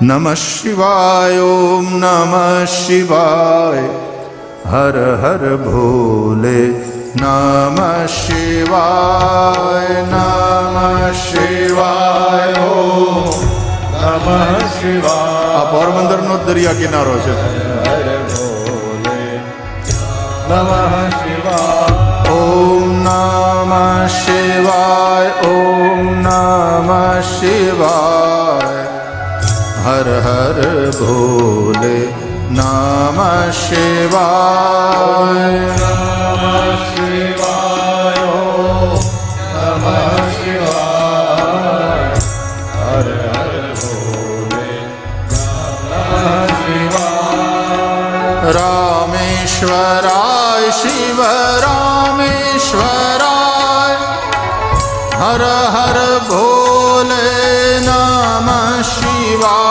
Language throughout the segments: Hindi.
નમઃ શિવાય ઓમ નમઃ શિવાય હર હર ભોલે નમઃ શિવાય નમઃ શિવાય ઓમ નમઃ શિવાય આ પોરબંદરનો દરિયા કિનારો છે. હર ભોલે નમઃ શિવાય ઓમ નમઃ શિવાય ઓમ નમ શિવાય. हर हर भोले नाम शिवाय। शिवाय नमः शिवाय हर हर भोले नमः शिवाय। रामेश्वराय, शिव रामेश्वराय। हर हर भोले नमः शिवाय।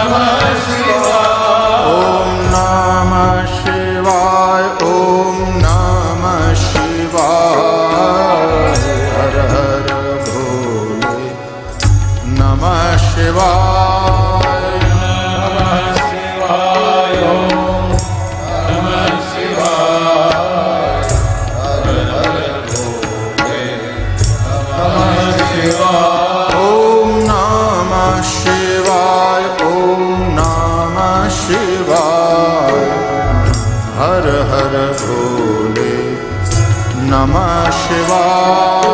Namaste. शिवाय। हर हर भोले नमः शिवाय।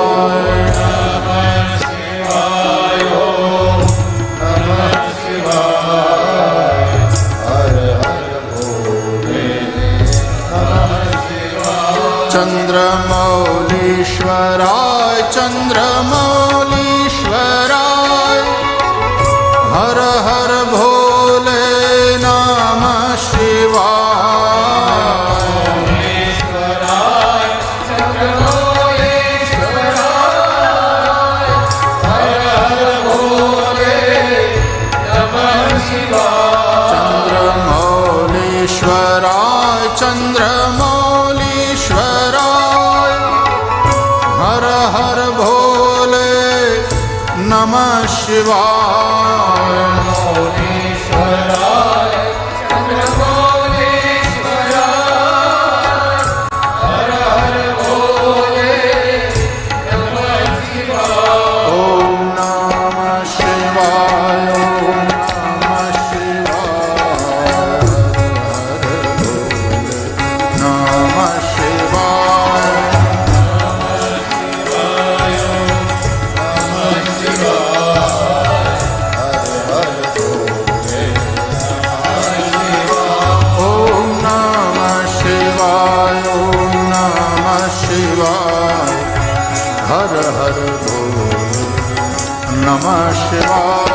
चन्द्रमौलीश्वराय चन्द्रमौलीश्वराय हर चन्द्रमौलीश्वराय हर हर भोले नमः शिवाय। शिवाय हर हर भोले नमः शिवाय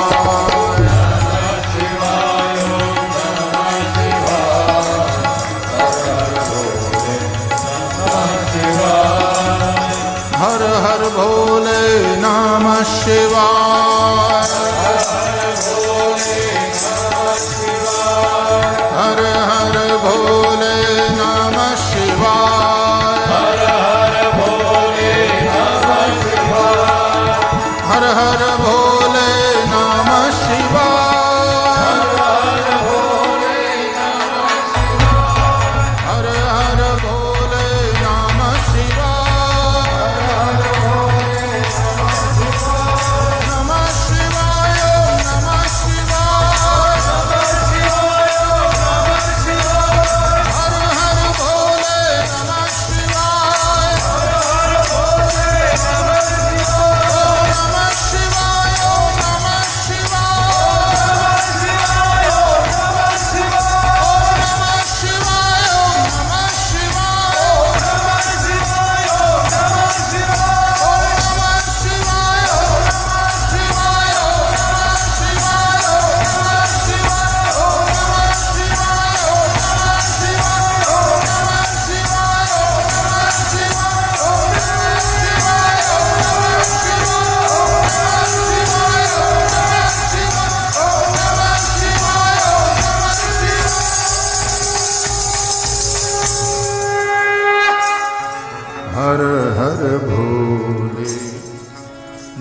भोले नमः शिवाय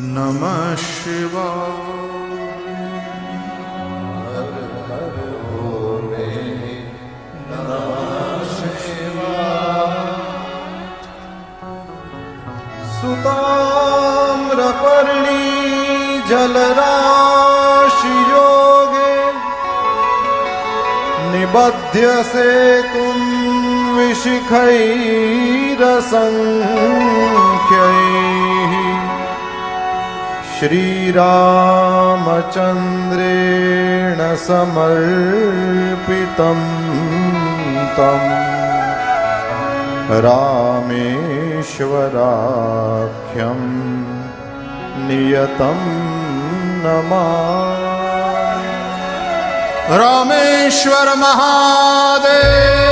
नम शिवा। नम जलराशियोगे निबध्यसे तुं विशिखैरसङ्ख्यैः। श्रीरामचन्द्रेण समर्पितं तं रामेश्वराख्यं नियतं नमा रामेश्वर महादेव